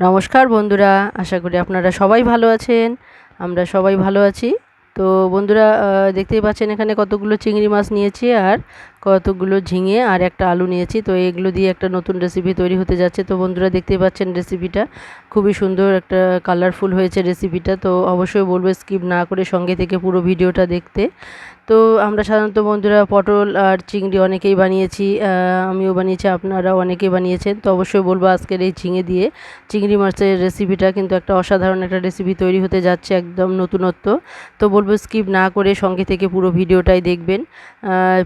নমস্কার বন্ধুরা, আশা করি আপনারা সবাই ভালো আছেন, আমরা সবাই ভালো আছি। তো বন্ধুরা দেখতেই পাচ্ছেন এখানে কতগুলো চিংড়ি মাছ নিয়েছি আর কতগুলো ঝিঙে আর একটা আলু নিয়েছি। তো এগুলো দিয়ে একটা নতুন রেসিপি তৈরি হতে যাচ্ছে। তো বন্ধুরা দেখতেই পাচ্ছেন রেসিপিটা খুবই সুন্দর একটা কালারফুল হয়েছে রেসিপিটা তো অবশ্যই বলব স্কিপ না করে সঙ্গে থেকে পুরো ভিডিওটা দেখতে। তো আমরা সাধারণত বন্ধুরা পটল আর চিংড়ি অনেকেই বানিয়েছি। আমিও বানিয়েছি আপনারা অনেকেই বানিয়েছেন। তো অবশ্যই বলব আজকের এই ঝিঙে দিয়ে চিংড়ি মাছের রেসিপিটা কিন্তু একটা অসাধারণ একটা রেসিপি তৈরি হতে যাচ্ছে একদম নতুনত্ব। তো বলব স্কিপ না করে সঙ্গে থেকে পুরো ভিডিওটাই দেখবেন।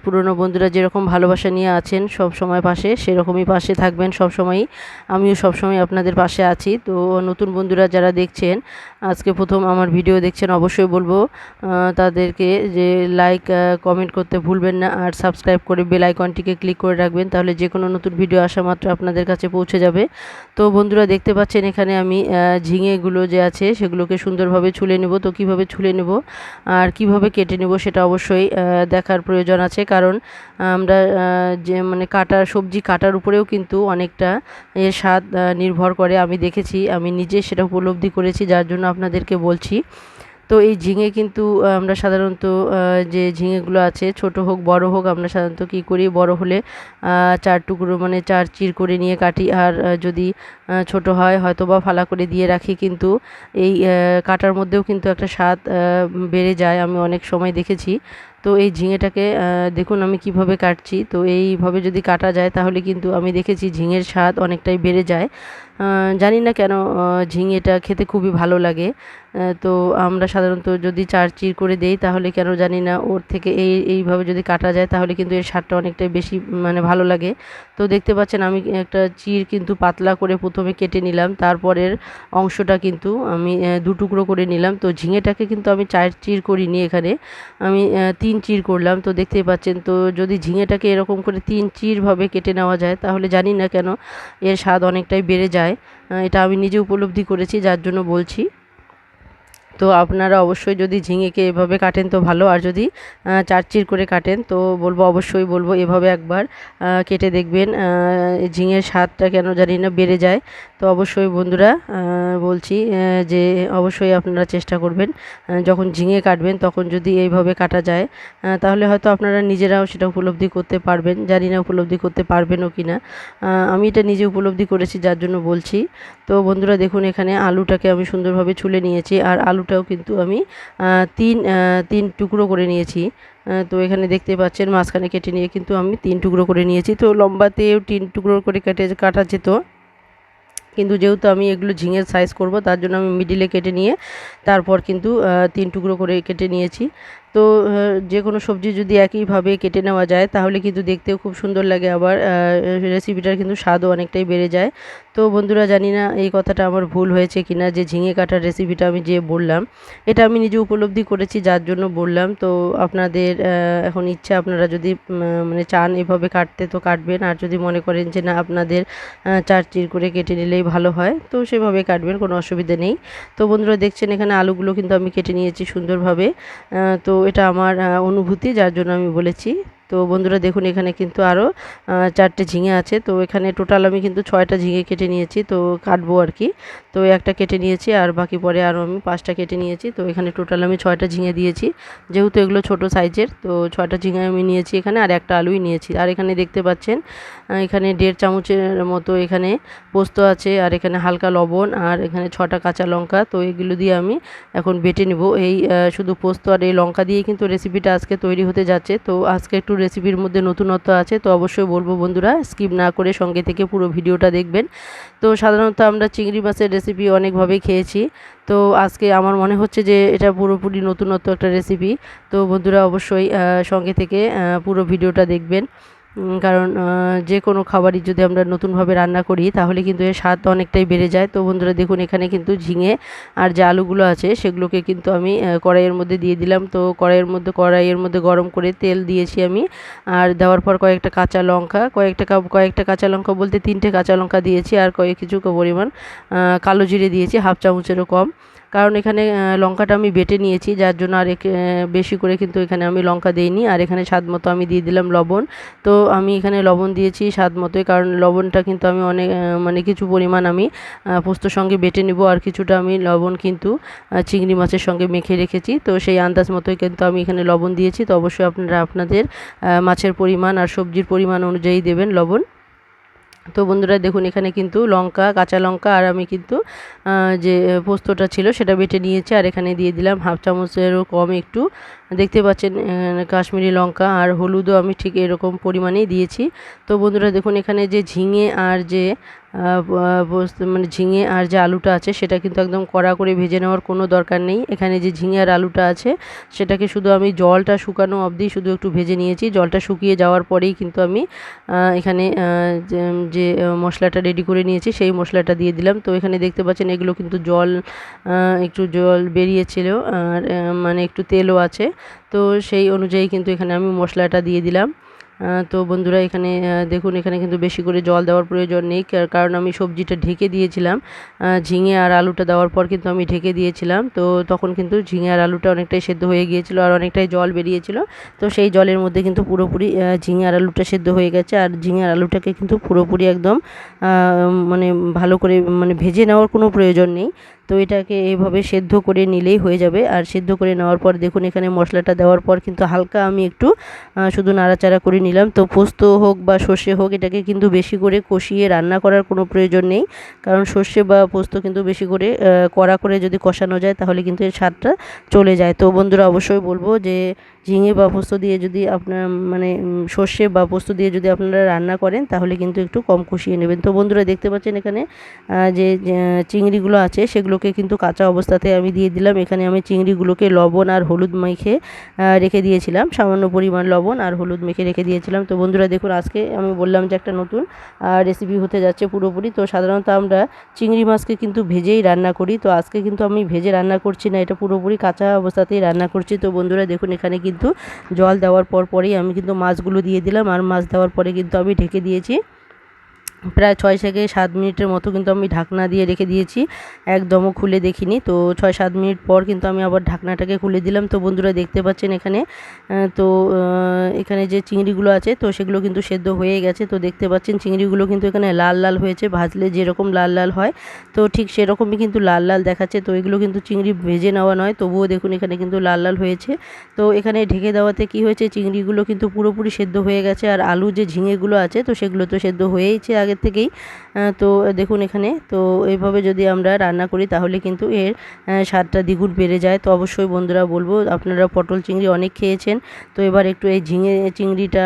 পুরনো বন্ধুরা যেরকম ভালোবাসা নিয়ে আছেন, সব সময় পাশে, সেরকমই পাশে থাকবেন সব সময়ই। আমিও সব সময় আপনাদের পাশে আছি। তো নতুন বন্ধুরা যারা দেখছেন, আজকে প্রথম আমার ভিডিও দেখছেন, অবশ্যই বলব তাদেরকে যে লাইক কমেন্ট করতে ভুলবেন না আর সাবস্ক্রাইব করে বেল আইকনটিকে ক্লিক করে রাখবেন, তাহলে যে কোনো নতুন ভিডিও আসা মাত্র আপনাদের কাছে পৌঁছে যাবে। তো বন্ধুরা দেখতে পাচ্ছেন এখানে আমি ঝিঙেগুলো যে আছে, সেগুলোকে সুন্দরভাবে ছুলে নেব। তো কীভাবে ছুলে নেব আর কীভাবে কেটে নেব সেটা অবশ্যই দেখার প্রয়োজন আছে। কারণ আমরা যে মানে কাটার, সবজি কাটার উপরেও কিন্তু অনেকটা এর স্বাদ নির্ভর করে। আমি দেখেছি, আমি নিজে সেটা উপলব্ধি করেছি, যার জন্য আপনাদেরকে বলছি। তো এই ঝিঙে কিন্তু আমরা সাধারণত যে ঝিঙেগুলো আছে, ছোট হোক, বড় হোক, আমরা সাধারণত কী করি, বড় হলে চার টুকরো মানে চার চির করে নিয়ে কাটি। আর যদি ছোট হয় হয়তো বা ফালা করে দিয়ে রাখি, কিন্তু এই কাটার মধ্যেও কিন্তু একটা স্বাদ বেড়ে যায়। আমি অনেক সময় দেখেছি তো এই ঝিঙেটাকে দেখুন আমি কীভাবে কাটছি। তো এইভাবে যদি কাটা যায় তাহলে কিন্তু আমি দেখেছি ঝিঙের স্বাদ অনেকটাই বেড়ে যায়। জানি না কেন ঝিঙেটা খেতে খুবই ভালো লাগে। তো আমরা সাধারণত যদি চার চির করে দেই তাহলে কেন জানি না ওর থেকে এই এইভাবে যদি কাটা যায় তাহলে কিন্তু এর স্বাদটা অনেকটাই বেশি মানে ভালো লাগে। তো দেখতে পাচ্ছেন আমি একটা চির কিন্তু পাতলা করে প্রথমে কেটে নিলাম তারপরের অংশটা কিন্তু আমি দু টুকরো করে নিলাম। তো ঝিঙেটাকে কিন্তু আমি চার চির করিনি এখানে। আমি আহ, তিন চির করলাম, তো দেখতেই পাচ্ছেন, তো যদি ঝিঙেটাকে এরকম করে তিন চিরভাবে কেটে নেওয়া যায়, তাহলে জানি না কেন এর স্বাদ অনেকটাই বেড়ে যায়। এটা আমি নিজে উপলব্ধি করেছি, যার জন্য বলছি। তো আপনারা অবশ্যই যদি ঝিঙেকে এভাবে কাটেন তো ভালো, আর যদি চারচির করে কাটেন তো বলব অবশ্যই বলব এভাবে একবার কেটে দেখবেন ঝিঙের স্বাদটা কেন জানি না বেড়ে যায়। তো অবশ্যই বন্ধুরা বলছি যে অবশ্যই আপনারা চেষ্টা করবেন যখন ঝিঙে কাটবেন তখন যদি এইভাবে কাটা যায় তাহলে হয়তো আপনারা নিজেরাও সেটা উপলব্ধি করতে পারবেন। জানি না উপলব্ধি করতে পারবেনও কি না আমি এটা নিজে উপলব্ধি করেছি যার জন্য বলছি। তো বন্ধুরা দেখুন এখানে আলুটাকে আমি সুন্দরভাবে ছুলে নিয়েছি, আর আলুটাও কিন্তু আমি তিন তিন টুকরো করে নিয়েছি। তো এখানে দেখতে পাচ্ছেন মাঝখানে কেটে নিয়ে কিন্তু আমি তিন টুকরো করে নিয়েছি। তো লম্বাতেও তিন টুকরো করে কেটে কাটা যেত। কিন্তু যেহেতু আমি এগুলো ঝিঙের সাইজ করব, তার জন্য আমি মিডিলে কেটে নিয়ে তারপর কিন্তু তিন টুকরো করে কেটে নিয়েছি। তো যে কোনো সবজি যদি একইভাবে কেটে নেওয়া যায় তাহলে কিন্তু দেখতেও খুব সুন্দর লাগে আবার রেসিপিটার কিন্তু স্বাদও অনেকটাই বেড়ে যায়। তো বন্ধুরা জানি না এই কথাটা আমার ভুল হয়েছে কিনা যে ঝিঙে কাটার রেসিপিটা আমি যে বললাম এটা আমি নিজে উপলব্ধি করেছি যার জন্য বললাম। তো আপনাদের এখন ইচ্ছা আপনারা যদি মানে চান এভাবে কাটতে তো কাটবেন। আর যদি মনে করেন যে না আপনাদের আহ, চার চির করে কেটে নিলেই ভালো হয় তো সেভাবে কাটবেন কোনো অসুবিধা নেই। তো বন্ধুরা দেখছেন এখানে আলুগুলো কিন্তু আমি কেটে নিয়েছি সুন্দরভাবে। তো এটা আমার অনুভূতি, যার জন্য আমি বলেছি। তো বন্ধুরা দেখুন, এখানে কিন্তু আরও চারটে ঝিঙে আছে। তো এখানে টোটাল আমি কিন্তু ছয়টা ঝিঙে কেটে নিয়েছি। তো কাটবো আর কি। তো একটা কেটে নিয়েছি আর বাকি পরে আরও আমি পাঁচটা কেটে নিয়েছি। তো এখানে টোটাল আমি ছয়টা ঝিঙে দিয়েছি। যেহেতু এগুলো ছোট সাইজের তো ছয়টা ঝিঙে আমি নিয়েছি এখানে আর একটা আলুই নিয়েছি। আর এখানে দেখতে পাচ্ছেন এখানে দেড় চামচের মতো এখানে পোস্ত আছে, আর এখানে হালকা লবণ, আর এখানে ছটা কাঁচা লঙ্কা। তো এগুলো দিয়ে আমি এখন বেটে নেব। এই শুধু পোস্ত আর এই লঙ্কা দিয়ে কিন্তু রেসিপিটা আজকে তৈরি হতে যাচ্ছে। তো আজকে একটু রেসিপির মধ্যে নতুনত্ব আছে, তো অবশ্যই বলব বন্ধুরা স্কিপ না করে সঙ্গে থেকে পুরো ভিডিওটা দেখবেন। তো সাধারণত আমরা চিংড়ি মাছের রেসিপি অনেকভাবেই খেয়েছি। তো আজকে আমার মনে হচ্ছে যে এটা পুরোপুরি নতুনত্ব একটা রেসিপি তো বন্ধুরা অবশ্যই সঙ্গে থেকে পুরো ভিডিওটা দেখবেন। কারণ যে কোনো খাবারই যদি আমরা নতুনভাবে রান্না করি, তাহলে কিন্তু এর স্বাদ অনেকটাই বেড়ে যায়। তো বন্ধুরা, দেখুন, এখানে কিন্তু ঝিঙে আর যে আলুগুলো আছে, সেগুলোকে কিন্তু আমি কড়াইয়ের মধ্যে দিয়ে দিলাম। তো কড়াইয়ের মধ্যে কড়াইয়ের মধ্যে গরম করে তেল দিয়েছি আমি। আর দেওয়ার পর কয়েকটা কাঁচা লঙ্কা, কয়েকটা কয়েকটা কাঁচা লঙ্কা বলতে তিনটে কাঁচা লঙ্কা দিয়েছি আর কয়েক কিছু পরিমাণ কালো জিরে দিয়েছি, হাফ চামচেরও কম। কারণ এখানে লঙ্কাটা আমি বেটে নিয়েছি, যার জন্য আর বেশি করে কিন্তু এখানে আমি লঙ্কা দিইনি। আর এখানে স্বাদ মতো আমি দিয়ে দিলাম লবণ। তো আমি এখানে লবণ দিয়েছি স্বাদ মতোই, কারণ লবণটা কিন্তু আমি অনেক মানে কিছু পরিমাণ আমি পোস্তর সঙ্গে বেটে নেব আর কিছুটা আমি লবণ কিন্তু চিংড়ি মাছের সঙ্গে মেখে রেখেছি। তো সেই আন্দাজ মতোই কিন্তু আমি এখানে লবণ দিয়েছি। তো অবশ্যই আপনারা আপনাদের মাছের পরিমাণ আর সবজির পরিমাণ অনুযায়ী দেবেন লবণ। তো বন্ধুরা দেখুন, এখানে কিন্তু লঙ্কা, কাঁচা লঙ্কা আর আমি কিন্তু যে পোস্তটা ছিল সেটা বেটে নিয়েছি আর এখানে দিয়ে দিলাম হাফ চামচেরও কম একটু। দেখতে পাচ্ছেন কাশ্মীরি লঙ্কা আর হলুদও আমি ঠিক এরকম পরিমাণেই দিয়েছি। তো বন্ধুরা দেখুন, এখানে যে ঝিঙে আর যে মানে ঝিঙে আর যে আলুটা আছে সেটা কিন্তু একদম কড়া করে ভেজে নেওয়ার কোনো দরকার নেই। এখানে যে ঝিঙে আর আলুটা আছে সেটাকে শুধু আমি জলটা শুকানো অবধি শুধু একটু ভেজে নিয়েছি। জলটা শুকিয়ে যাওয়ার পরেই কিন্তু আমি এখানে যে মশলাটা রেডি করে নিয়েছি সেই মশলাটা দিয়ে দিলাম। তো এখানে দেখতে পাচ্ছেন এগুলো কিন্তু জল একটু জল বেরিয়েছিল আর মানে একটু তেলও আছে। তো সেই অনুযায়ী কিন্তু এখানে আমি মশলাটা দিয়ে দিলাম। তো বন্ধুরা এখানে দেখুন, এখানে কিন্তু বেশি করে জল দেওয়ার প্রয়োজন নেই কারণ আমি সবজিটা ঢেকে দিয়েছিলাম। ঝিঙে আর আলুটা দেওয়ার পর কিন্তু আমি ঢেকে দিয়েছিলাম। তো তখন কিন্তু ঝিঙে আর আলুটা অনেকটাই সেদ্ধ হয়ে গিয়েছিল আর অনেকটাই জল বেরিয়েছিল। তো সেই জলের মধ্যে কিন্তু পুরোপুরি ঝিঙে আর আলুটা সেদ্ধ হয়ে গেছে। আর ঝিঙে আর আলুটাকে কিন্তু পুরোপুরি একদম মানে ভালো করে মানে ভেজে নেওয়ার কোনো প্রয়োজন নেই। তো এটাকে এইভাবে সেদ্ধ করে নিলেই হয়ে যাবে। আর সেদ্ধ করে নেওয়ার পর দেখুন এখানে মশলাটা দেওয়ার পর কিন্তু হালকা আমি একটু শুধু নাড়াচাড়া করে নিলাম। তো পোস্ত হোক বা সর্ষে হোক, এটাকে কিন্তু বেশি করে কষিয়ে রান্না করার কোনো প্রয়োজন নেই। কারণ সর্ষে বা পোস্ত কিন্তু বেশি করে কড়া করে যদি কষানো যায় তাহলে কিন্তু এর স্বাদটা চলে যায়। তো বন্ধুরা, অবশ্যই বলব যে ঝিঙে বা পোস্ত দিয়ে যদি আপনার মানে সর্ষে বা পোস্ত দিয়ে যদি আপনারা রান্না করেন তাহলে কিন্তু একটু কম কষিয়ে নেবেন। তো বন্ধুরা, দেখতে পাচ্ছেন এখানে যে চিংড়িগুলো আছে সেগুলোকে কিন্তু কাঁচা অবস্থাতে আমি দিয়ে দিলাম। এখানে আমি চিংড়িগুলোকে লবণ আর হলুদ মেখে রেখে দিয়েছিলাম। সামান্য পরিমাণ লবণ আর হলুদ মেখে রেখে দিয়েছিলাম। তো বন্ধুরা দেখুন, আজকে আমি বললাম যে একটা নতুন রেসিপি হতে যাচ্ছে পুরোপুরি। তো সাধারণত আমরা চিংড়ি মাছকে কিন্তু ভেজেই রান্না করি। তো আজকে কিন্তু আমি ভেজে রান্না করছি না, এটা পুরোপুরি কাঁচা অবস্থাতেই রান্না করছি। তো বন্ধুরা দেখুন, এখানে কিন্তু জল দেওয়ার পর পরেই আমি কিন্তু মাছগুলো দিয়ে দিলাম। আর মাছ দেওয়ার পরে কিন্তু আমি ঢেকে দিয়েছি। প্রায় ছয় থেকে সাত মিনিটের মতো কিন্তু আমি ঢাকনা দিয়ে রেখে দিয়েছি। একদমও খুলে দেখিনি। তো ছয় সাত মিনিট পর কিন্তু আমি আবার ঢাকনাটাকে খুলে দিলাম। তো বন্ধুরা দেখতে পাচ্ছেন এখানে তো এখানে যে চিংড়িগুলো আছে, তো সেগুলো কিন্তু সেদ্ধ হয়ে গেছে। তো দেখতে পাচ্ছেন চিংড়িগুলো কিন্তু এখানে লাল লাল হয়েছে। ভাজলে যেরকম লাল লাল হয়, তো ঠিক সেরকমই কিন্তু লাল লাল দেখাচ্ছে। তো এগুলো কিন্তু চিংড়ি ভেজে নেওয়া নয়। তবুও দেখুন এখানে কিন্তু লাল লাল হয়েছে। তো এখানে ঢেকে দেওয়াতে কি হয়েছে, চিংড়িগুলো কিন্তু পুরোপুরি সেদ্ধ হয়ে গেছে। আর আলু যে ঝিঙেগুলো আছে, তো সেগুলো তো সেদ্ধ হয়েইছে আগের থেকেই তো দেখুন এখানে, তো এইভাবে যদি আমরা রান্না করি তাহলে কিন্তু এর স্বাদটা দ্বিগুণ বেড়ে যায়। তো অবশ্যই বন্ধুরা বলব, আপনারা পটল চিংড়ি অনেক খেয়েছেন, তো এবার একটু এই ঝিঙে চিংড়িটা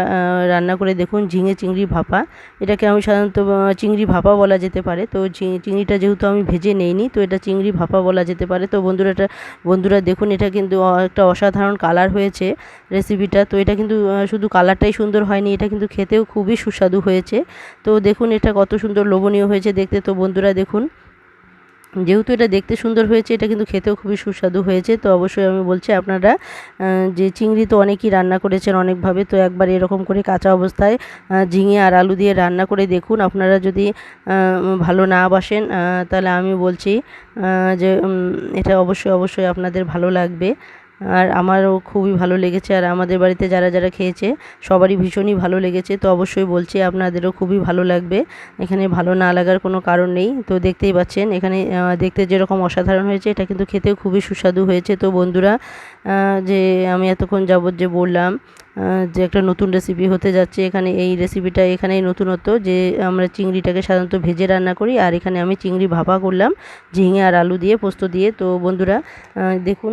রান্না করে দেখুন, ঝিঙে চিংড়ি ভাপা। এটাকে আমি সাধারণত চিংড়ি ভাপা বলা যেতে পারে, তো চিংড়িটা যেহেতু আমি ভেজে নেইনি, তো এটা চিংড়ি ভাপা বলা যেতে পারে। তো বন্ধুরা এটা, বন্ধুরা দেখুন, এটা কিন্তু একটা অসাধারণ কালার হয়েছে রেসিপিটা তো এটা কিন্তু শুধু কালারটাই সুন্দর হয়নি, এটা কিন্তু খেতেও খুবই সুস্বাদু হয়েছে। তো দেখুন এটা কত সুন্দর লোভনীয় হয়েছে দেখতে। তো বন্ধুরা দেখুন, যেহেতু এটা দেখতে সুন্দর হয়েছে, এটা কিন্তু খেতেও খুবই সুস্বাদু হয়েছে। তো অবশ্যই আমি বলছি আপনারা যে চিংড়ি তো অনেকেই রান্না করেছেন অনেকভাবে, তো একবার এরকম করে কাঁচা অবস্থায় ঝিঙে আর আলু দিয়ে রান্না করে দেখুন। আপনারা যদি ভালো না বাসেন তাহলে আমি বলছি যে এটা অবশ্যই অবশ্যই আপনাদের ভালো লাগবে। আর আমারও খুবই ভালো লেগেছে আর আমাদের বাড়িতে যারা যারা খেয়েছে, সবারই ভীষণই ভালো লেগেছে। তো অবশ্যই বলছি আপনাদেরও খুবই ভালো লাগবে। এখানে ভালো না লাগার কোনো কারণ নেই। তো দেখতেই পাচ্ছেন, এখানে দেখতে যেরকম অসাধারণ হয়েছে, এটা কিন্তু খেতেও খুবই সুস্বাদু হয়েছে। তো বন্ধুরা যে আমি এতক্ষণ যাবৎ যে বললাম যে একটা নতুন রেসিপি হতে যাচ্ছে, এখানে এই রেসিপিটা এখানেই নতুনত্ব, যে আমরা চিংড়িটাকে সাধারণত ভেজে রান্না করি, আর এখানে আমি চিংড়ি ভাপা করলাম, ঝিঙে আর আলু দিয়ে পোস্ত দিয়ে। তো বন্ধুরা দেখুন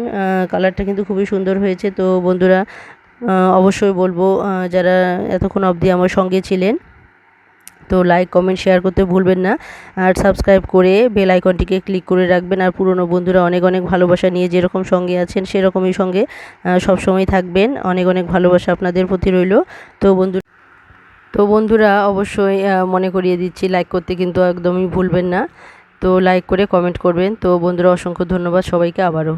কালারটা কিন্তু খুবই সুন্দর হয়েছে। তো বন্ধুরা অবশ্যই বলব যারা এতক্ষণ অবধি আমার সঙ্গে ছিলেন তো লাইক কমেন্ট শেয়ার করতে ভুলবেন না। আর সাবস্ক্রাইব করে বেল আইকনটিকে ক্লিক করে রাখবেন। আর পুরনো বন্ধুরা অনেক অনেক ভালোবাসা নিয়ে যেরকম সঙ্গে আছেন, সেরকমই সঙ্গে সবসময় থাকবেন। অনেক অনেক ভালোবাসা আপনাদের প্রতি রইল। তো বন্ধু, তো বন্ধুরা অবশ্যই মনে করিয়ে দিচ্ছি লাইক করতে কিন্তু একদমই ভুলবেন না। তো লাইক করে কমেন্ট করবেন। তো বন্ধুরা, অসংখ্য ধন্যবাদ সবাইকে আবারও।